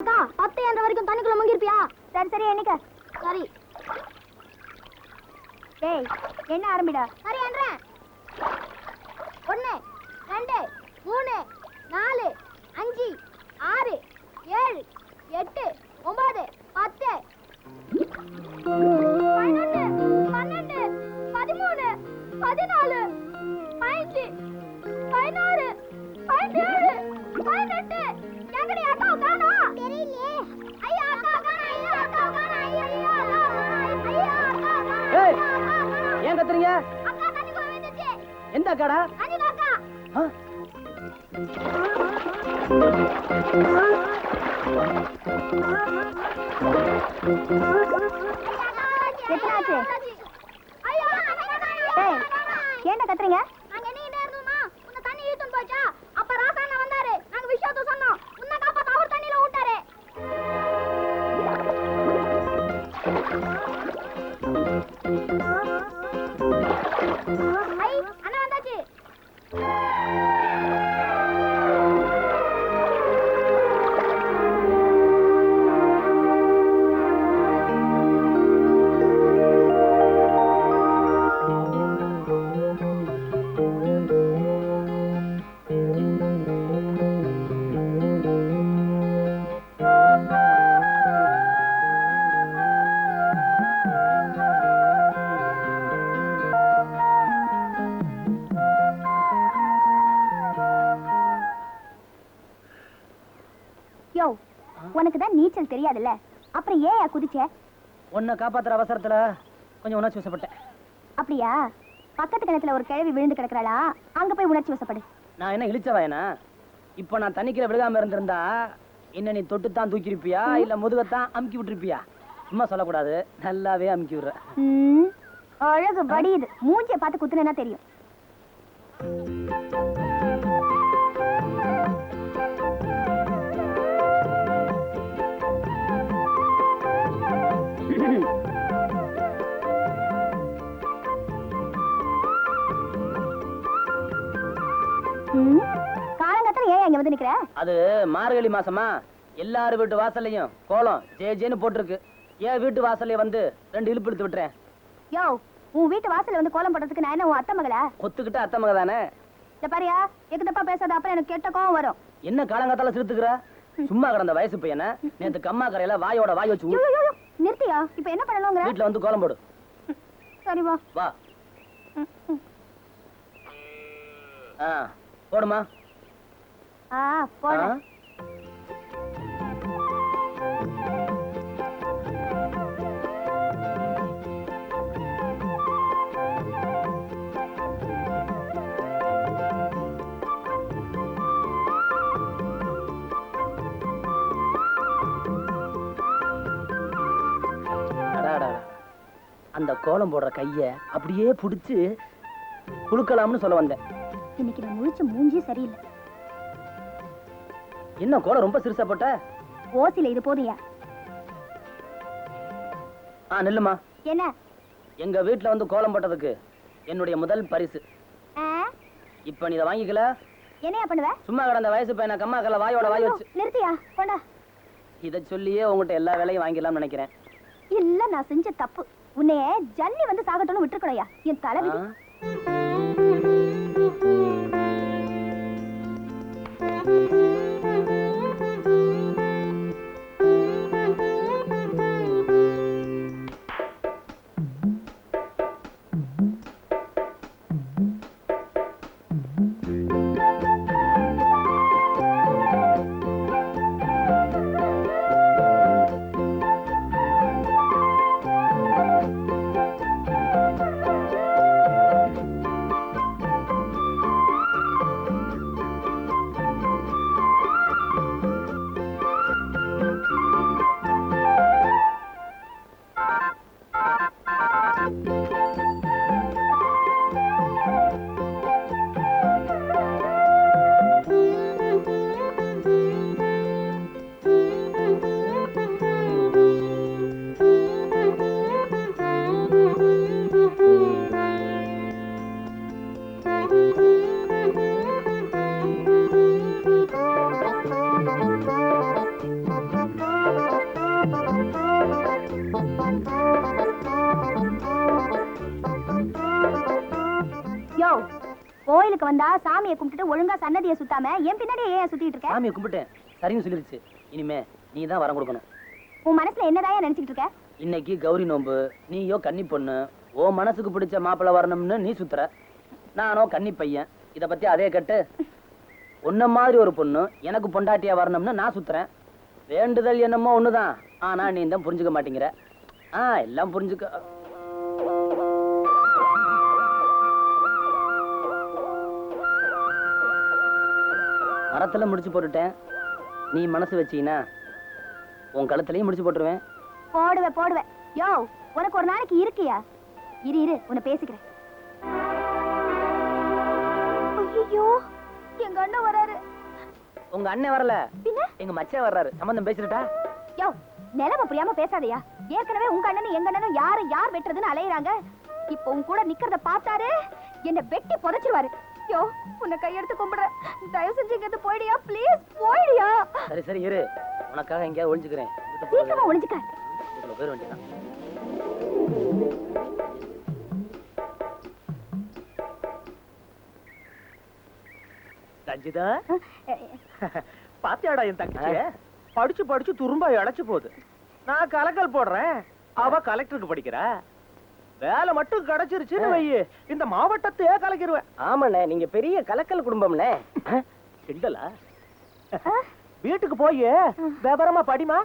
அக்கா பத்து என்ற வரைக்கும் தண்ணிக்குள்ள முங்கிருப்பியா? சரி சரி என்னைக்க சரி. டேய் என்ன ஆரம்பிடா? சரி என்றேன். ஒன்று ரெண்டு மூணு நாலு அஞ்சு ஆறு ஏழு எட்டு ஒன்பது பத்து. பதினொன்று பன்னெண்டு பதிமூணு பதினாலு பதினஞ்சு பதினாறு பதினேழு. எந்த அக்காடா? என்ன ஏய் ஏன்டா கத்துறீங்க? யோ உனக்கு தான் நீச்சல் தெரியாதுல்ல? அப்புறம் ஏன் குதிச்ச? உன்னை காப்பாத்துற அவசரத்துல கொஞ்சம் உணர்ச்சி வசப்பட்டேன். அப்படியா? பக்கத்து கிணத்துல ஒரு கிழவி விழுந்து கிடக்குறாளா? அங்க போய் உணர்ச்சி வசப்படு. நான் என்ன இழிச்சவாயனா இப்போ நான் தண்ணிக்கீழ விழுகாம இருந்திருந்தா என்ன நீ தொட்டு தான் தூக்கிருப்பியா இல்ல முதுகத்தான் அமுக்கி விட்டுருப்பியா? சும்மா சொல்லக்கூடாது. நல்லாவே அமுக்கி விடுற. அழகு வடியுது மூஞ்சிய பார்த்து குத்துனா தெரியும். இங்க வந்து நிக்கிற? அது மார்கழி மாசமா எல்லார் வீட்டு வாசல்லையும் கோலம் ஜே ஜேன்னு போட்டிருக்கு. என் வீட்டு வாசல்ல வந்து ரெண்டு இழுப்பு இழுத்து விட்டுறேன். யோ உன் வீட்டு வாசல்ல வந்து கோலம் போடுறதுக்கு நான் என்ன உன் அத்தை மகளா? ஒத்துக்கிட்ட அத்தை மக தானே? இந்த பாரியா எக்கு தப்பா பேசாத அப்புறம் எனக்கு கெட்ட கோவம் வரும். என்ன காலங்காத்தால சிரித்துக்கிற? சும்மா கிடந்த வயசு பையனை நேத்து கம்மா கரையில வாயோட வாய் வச்சு நிறுத்தியா? இப்ப என்ன பண்ணணுங்கிற? வீட்டுல வந்து கோலம் போடு. சரி வா. வா. போடுமா. அந்த கோலம் போடுற கைய அப்படியே புடிச்சு குலுக்கலாம்னு சொல்ல வந்தேன். இன்னைக்கு நான் முழிச்ச மூஞ்சி சரியில்லை. என்ன கோலம் ரொம்ப சிறுசா போட்ட? ஓசில இது போதுயா? ஆ நில்லுமா. என்ன? எங்க வீட்ல வந்து கோலம் போட்டதுக்கு என்னுடைய முதல் பரிசு. இப்ப நீ இதை வாங்கிக்கல? என்னையா பண்ணுவ? சும்மா கிடந்த வயசு பையனை கம்மா கல்ல வாயோட வாய் வச்சு. நிறுத்தியா? போண்டா இதை சொல்லியே உங்ககிட்ட எல்லா வேலையும் வாங்கிடலாம்னு நினைக்கிறேன். இல்ல நான் செஞ்ச தப்பு. உன்னைய ஜன்னி வந்து சாகட்டும்னு விட்டுருக்கணையா என் தலை யோ கோயிலுக்கு வந்தா சாமியை கும்பிட்டுட்டு ஒழுங்கா சன்னதியை சுத்தாம என் பின்னாடியே ஏன் சுத்திட்டு இருக்க? சாமியை கும்பிட்டு சரின்னு சொல்லிருச்சு. இனிமே நீ தான் வரம் கொடுக்கணும். உன் மனசுல என்னதாயா நினைச்சிட்டு இருக்க? இன்னைக்கு கௌரி நோம்பு நீயோ கன்னி பொண்ணு. ஓ மனசுக்கு பிடிச்ச மாப்பிள்ள வரணும்னு நீ சுத்துற. நானோ கன்னி பையன். இத பத்தி அதே கட்டு உன்ன மாதிரி ஒரு பொண்ணு எனக்கு பொண்டாட்டியா வரணும்னு நான் சுத்துறேன். வேண்டுதல் என்னமோ ஒண்ணுதான். ஆனா நீ தான் புரிஞ்சுக்க மாட்டேங்கிற. ஆ எல்லாம் புரிஞ்சுக்க. மரத்துல முடிச்சு போட்டுட்டேன். நீ மனசு வச்சீனா உன் கழுத்துலயும் முடிச்சு போட்டுருவேன். போடுவே போடுவே யோ உனக்கு ஒரு நாளைக்கு இருக்கியா? இரு இரு உன்னை பேசிக்கிறேன். ஐயோ எங்க அண்ணன் வராரு. உங்க அண்ணன் வரல. எங்க மச்சான் வர்றாரு. சம்பந்தம் பேசிட்டா யோ நிலைமை புரியாம பேசாதயா. ஏற்கனவே உங்க அண்ணனும் எங்க அண்ணனும் யாரு யார் வெட்டுறதுன்னு அலையுறாங்க. இப்போ உன் கூட நிக்கிறத பார்த்தாரு என்ன வெட்டி புதைச்சிருவாரு. யோ உன்னை கையெடுத்து கும்பிடுறேன். தயவு செஞ்சு இங்க போயிடியா ப்ளீஸ் போயிடியா. சரி சரி இரு. உனக்காக எங்கேயாவது ஒளிஞ்சுக்கிறேன். சீக்கிரமா ஒளிஞ்சுக்க. பேர் வேண்டியதான் ரஞ்சிதா? பாத்தியாடா என் தங்கச்சிய? படிச்சு படிச்சு துரும்பா இழைச்சு போகுது. நான் கலக்கல் போடுறேன். அவ கலெக்டருக்கு படிக்கிறா. வேலை மட்டும் கிடைச்சிருச்சுன்னு வையு. இந்த மாவட்டத்தையே கலக்கிடுவேன் ஆமாண்ணே நீங்க பெரிய கலக்கல் குடும்பம்ண்ணே. கிண்டலா? வீட்டுக்கு போய் விவரமா படிமா.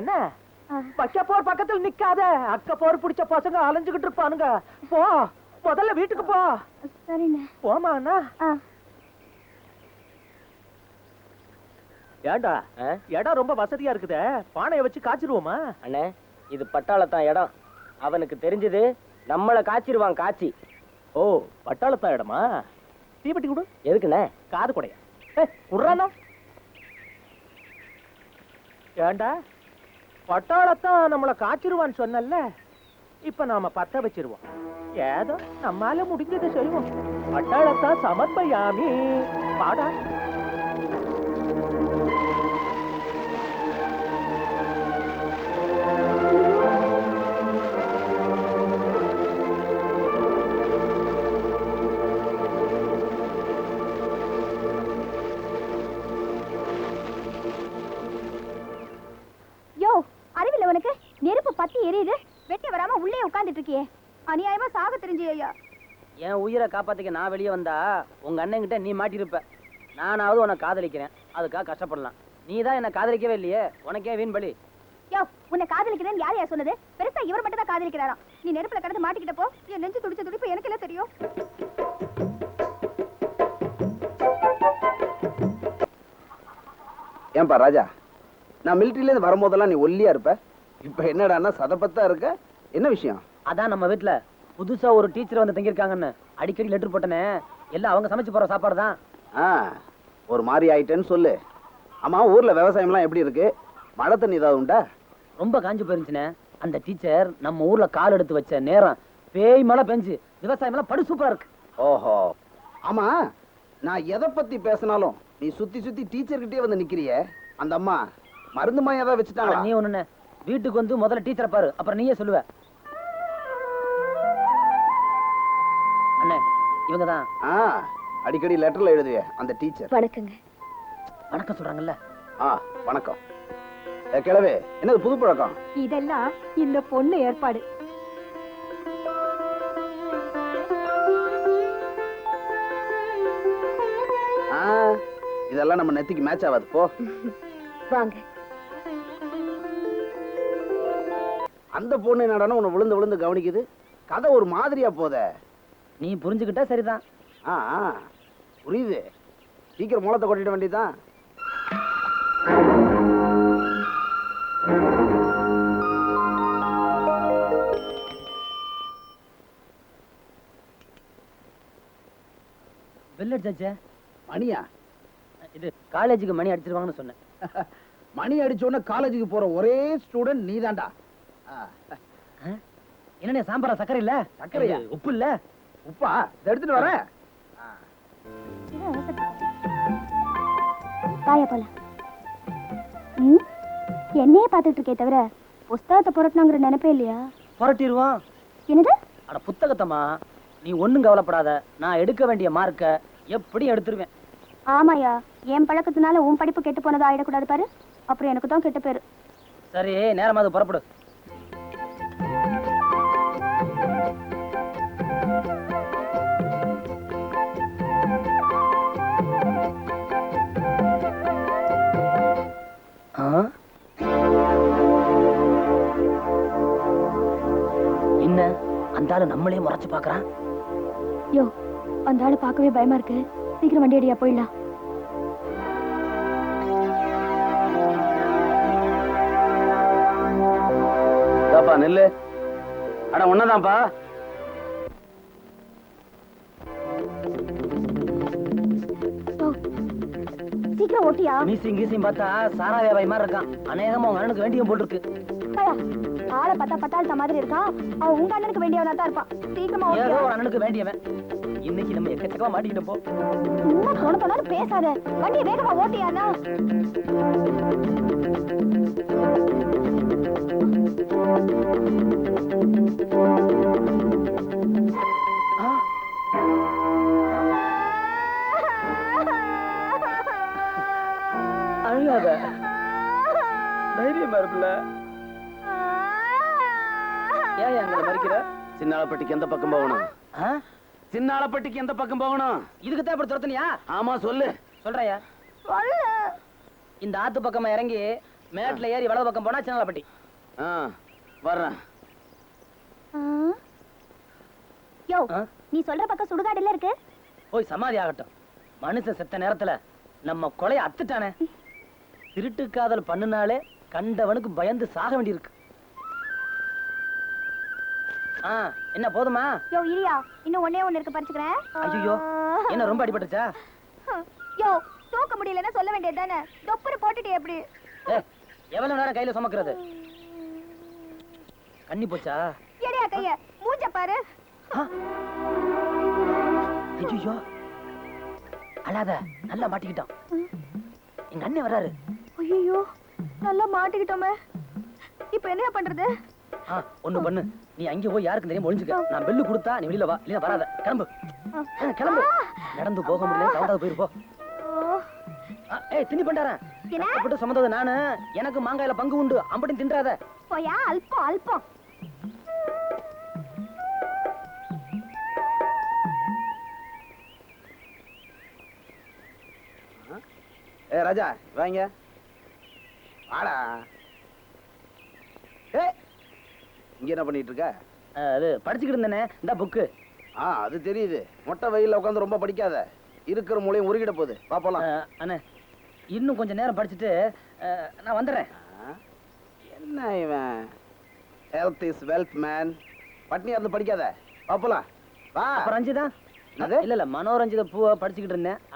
என்ன? பக்க போர் பக்கத்துல நிக்காத. அக்க போர் பிடிச்ச பசங்க அலைஞ்சுகிட்டு இருப்பானுங்க. போ முதல்ல வீட்டுக்கு போ. சரிண்ணே. போமா அண்ணா. ஏண்டா இடம் ரொம்ப வசதியா இருக்குதே. பானையை வச்சு காய்ச்சிருவோமா? அண்ணே இது பட்டாளத்தான் இடம். அவனுக்கு தெரிஞ்சது நம்மளை காய்ச்சிருவான் காய்ச்சி ஓ பட்டாளத்தா இடமா? தீப்பெட்டி கொடு. எதுக்குண்ணே? காது குடைய? குடுறானா ஏண்டா? பட்டாளத்தான் நம்மள காய்ச்சிருவான்னு சொன்னல்ல? இப்ப நாம பத்த வச்சிருவோம். ஏதோ நம்மால முடிஞ்சதை செய்வோம். பட்டாளத்தான் சமர்ப்பயாமி. பாடா தெரிஞ்சு ஐயா என் உயிரை காப்பாத்திக்க நான் வெளியே வந்தா உங்க அண்ணன்கிட்ட நீ மாட்டிருப்ப நானாவது உன்னை காதலிக்கிறேன். அதுக்காக கஷ்டப்படலாம். நீ தான் என்ன காதலிக்கவே இல்லையே. உனக்கே வீண் பலி. யோ உன்னை காதலிக்கிறேன்னு யார் யார் சொன்னது? பெருசா இவர் மட்டும் தான் காதலிக்கிறாராம். நீ நெருப்புல கடந்து மாட்டிக்கிட்டப்போ என் நெஞ்சு துடிச்ச துடிப்பு எனக்கு எல்லாம் தெரியும்? ஏன்பா ராஜா நான் மிலிட்டரியிலேருந்து வரும்போதெல்லாம் நீ ஒல்லியா இருப்ப? இப்ப என்னடான்னா சதப்பத்தா இருக்க? என்ன விஷயம்? அதான் நம்ம வீட்ல புதுசா ஒரு டீச்சர் வந்து தங்கியிருக்காங்கன்னு அடிக்கடி லெட்டர் போட்டனே. எல்லாம் அவங்க சமைச்சு போற சாப்பாடு தான் ஆ ஒரு மாதிரி ஆயிட்டேன்னு சொல்லு. ஆமா ஊர்ல விவசாயம்லாம் எப்படி இருக்கு? மழை தண்ணி ஏதாவது உண்டா? ரொம்ப காஞ்சு போயிருந்துச்சுனே அந்த டீச்சர் நம்ம ஊர்ல கால் எடுத்து வச்ச நேரம் பேய் மழை பெஞ்சு. விவசாயம் எல்லாம் படு சூப்பரா இருக்கு. ஓஹோ. ஆமா நான் எதை பத்தி பேசினாலும் நீ சுத்தி சுத்தி டீச்சர் கிட்டே வந்து நிக்கிறியே. அந்த அம்மா மருந்து மாயம் ஏதாவது வச்சுட்டாங்களா நீ ஒண்ணு வீட்டுக்கு வந்து முதல்ல டீச்சரை பாரு. அப்புறம் நீயே சொல்லுவ. அண்ணே இவங்க தான் ஆ அடிக்கடி லெட்டர்ல எழுதுவே அந்த டீச்சர் வணக்கங்க. வணக்கம் சொல்றாங்கல்ல? ஆ வணக்கம். ஏ, கிழவே என்னது புது பழக்கம்? இதெல்லாம் இந்த பொண்ணு ஏற்பாடு. ஆ இதெல்லாம் நம்ம நெத்திக்கு மேட்ச் ஆகாது போ. வாங்க. அந்த பொண்ணு என்னடான்னா உன்னை விழுந்து விழுந்து கவனிக்குது. கதை ஒரு மாதிரியா போதே. நீ புரிஞ்சுக்கிட்டா சரிதான். ஆ புரியுது. சீக்கிரம் மூலத்தை கொட்டிட வேண்டியதுதான். பெல் அடிச்சாச்சே? மணியா? இது காலேஜுக்கு மணி அடிச்சிருவாங்கன்னு சொன்னேன். மணி அடிச்சோடனே காலேஜுக்கு போற ஒரே ஸ்டூடெண்ட் நீதான்டா. என்னண்ணே சாம்பாரா? சக்கரை இல்ல? சர்க்கரையா? இது உப்பு இல்ல? உப்பா எடுத்துட்டு வரேன் போலாம். ம்? என்னையே பார்த்துட்டு இருக்கே தவிர புஸ்தகத்தை புரட்டணுங்கிற நினைப்பே இல்லையா? புரட்டிடுவோம் என்னது? அட புத்தகத்தம்மா நீ ஒண்ணும் கவலைப்படாத. நான் எடுக்க வேண்டிய மார்க்க எப்படியும் எடுத்துருவேன். ஆமாயா என் பழக்கத்தினால உன் படிப்பு கெட்டு போனதா ஆயிடக்கூடாது பாரு. அப்புறம் எனக்கு தான் கெட்ட பேரு சரி நேரமா அது புறப்படு. என்ன? அந்த ஆளு நம்மளே முறைச்சு பாக்குறான் யோ அந்த ஆளு பார்க்கவே பயமா இருக்கு. சீக்கிரம் வண்டி அடியா போயிடலாம். தாப்பா நெல்லு. அட ஒன்னதான்ப்பா சீக்கிரம் ஓட்டியா மீசிங் கீசிங் பார்த்தா சாரா வியாபாரி மாதிரி இருக்கான். அநேகமா உங்க அண்ணனுக்கு வேண்டியும் போட்டிருக்கு. ஆளை பார்த்தா பத்தாள்த்த மாதிரி இருக்கான். அவன் உங்க அண்ணனுக்கு வேண்டியவனா தான் இருப்பான். சீக்கிரமா ஏதோ ஒரு அண்ணனுக்கு வேண்டியவன். இன்னைக்கு நம்ம எக்கச்சக்கமா மாட்டிக்கிட்டு போ. சும்மா போன போனாலும் பேசாத. வண்டியை வேகமா ஓட்டியானா? ஆ, சின்னாலப்பட்டிக்கு எந்த பக்கம் போகணும்? ஆ? சின்னாலப்பட்டிக்கு எந்த பக்கம் போகணும்? இதுக்கு தான் இப்படி துரத்துனியா? ஆமா சொல்லு. சொல்றயா? இந்த ஆத்து பக்கமா இறங்கி மேட்ல ஏறி வலது பக்கம் போனா சின்னலப்பட்டி ஆ வர்றேன். யோ? நீ சொல்ற பக்கம் சுடுகாடுல இருக்கு? போய் சமாதி ஆகட்டும். மனுஷன் செத்த நேரத்துல நம்ம கொலைய அத்துட்டானே. திருட்டு காதல் பண்ணுனாலே கண்டவனுக்கு பயந்து சாக வேண்டியிருக்கு. என்ன போதுமா? யோ இரியா இன்னும் ஒண்ணே ஒண்ணு இருக்கு பறிச்சுக்கிறேன். ஐயோ என்ன ரொம்ப அடிபட்டுச்சா யோ தூக்க முடியலன்னா சொல்ல வேண்டியது தானே தொப்புரு போட்டுட்டு எப்படி எவ்வளவு நேரம் கையில சுமக்கிறது? கண்ணி போச்சா? எடியா கைய மூஞ்ச பாரு. ஐயோ அழாத நல்லா மாட்டிக்கிட்டான். எங்க அண்ணன் வராரு ஐயோ நல்லா மாட்டிக்கிட்டோமே. இப்போ என்ன பண்றது? ஒண்ணு பண்ணு. நீ அங்க போய் யாருக்கு தெரியும் ஒளிஞ்சுக்க. நான் பெல்லு கொடுத்தா நீ வெளியில வா. இல்லையா வராத. கிளம்பு. கிளம்பு. நடந்து போக முடியல. தவறாது போயிருப்போ ஏய் திணி பண்டாரன். என்ன? கஷ்டப்பட்டு சுமந்தது நானு. எனக்கு மாங்காயில பங்கு உண்டு. அம்பட்டும் தின்றாத. போயா? அல்பம் அல்பம். ஏ ராஜா வாங்க. வாடா. ஏ இங்க என்ன பண்ணிட்டு இருக்க? அது படிச்சுக்கிட்டு இருந்தேனே. இந்த புக்கு ஆ அது தெரியுது. மொட்டை வெயில்ல உட்காந்து ரொம்ப படிக்காத. இருக்கிற மூலையும் உருகிட போகுது. பாப்பலாம் அண்ணே இன்னும் கொஞ்ச நேரம் படிச்சுட்டு நான் வந்துடுறேன் என்ன இவன்? ஹெல்த் இஸ் வெல்த் மேன் பட்னியா இருந்து படிக்காத. பாப்பலாம் வா. ரஞ்சிதா? இல்ல இல்ல மனோரஞ்சித பூவை படிச்சுக்கிட்டு இருந்தேன்.